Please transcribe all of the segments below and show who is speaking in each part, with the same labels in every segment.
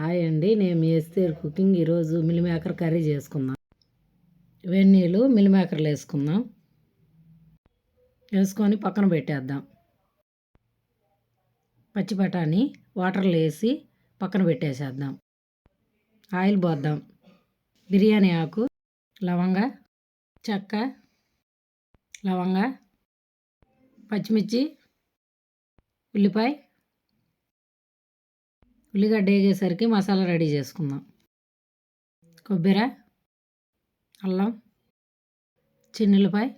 Speaker 1: Hi అండి నేను మీ ఎస్తేర్ కుకింగ్ ఈరోజు మిల్ మేకర్ కర్రీ చేసుకుందాం. వెన్నీళ్ళు మిల్మేకర్లు వేసుకుందాం. వేసుకొని పక్కన పెట్టేద్దాం. పచ్చి బఠానీ వాటర్లో వేసి పక్కన పెట్టేసేద్దాం. ఆయిల్ పోద్దాం. బిర్యానీ ఆకు లవంగ చెక్క లవంగ పచ్చిమిర్చి ఉల్లిపాయ ఉల్లిగడ్డ వేగేసరికి మసాలా రెడీ చేసుకుందాం. కొబ్బరి అల్లం చిన్నులపై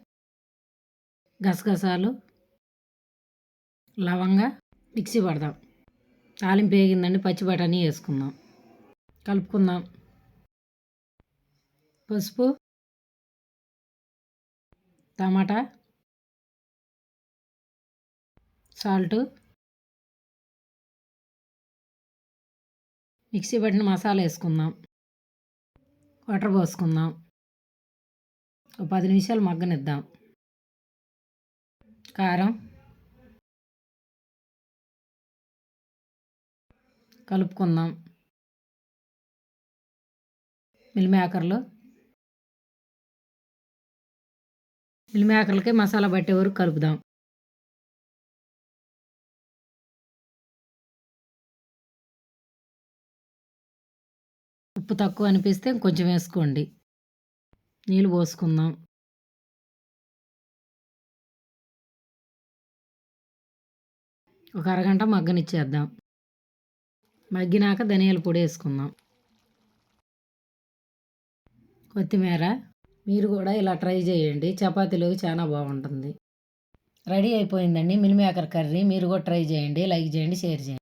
Speaker 1: గసగసాలు లవంగా మిక్సీ పడదాం. తాలింపు వేగిందండి పచ్చి బఠానీ వేసుకుందాం. కలుపుకుందాం. పసుపు టమాటా సాల్టు మిక్సీ పట్టిన మసాలా వేసుకుందాం. వాటర్ పోసుకుందాం. ఒక పది నిమిషాలు మగ్గనిద్దాం. కారం. కలుపుకుందాం. మిల్ మేకర్లు. మిల్ మేకర్లకి మసాలా పట్టే వరకు కలుపుదాం. ఉప్పు తక్కువ అనిపిస్తే కొంచెం వేసుకోండి. నీళ్ళు పోసుకుందాం. ఒక అరగంట మగ్గనిచ్చేద్దాం. మగ్గినాక ధనియాల పొడి వేసుకుందాం. కొత్తిమీర మీరు కూడా ఇలా ట్రై చేయండి. చపాతీలోకి చాలా బాగుంటుంది. రెడీ అయిపోయిందండి మిల్ కర్రీ. మీరు కూడా ట్రై చేయండి లైక్ చేయండి షేర్ చేయండి.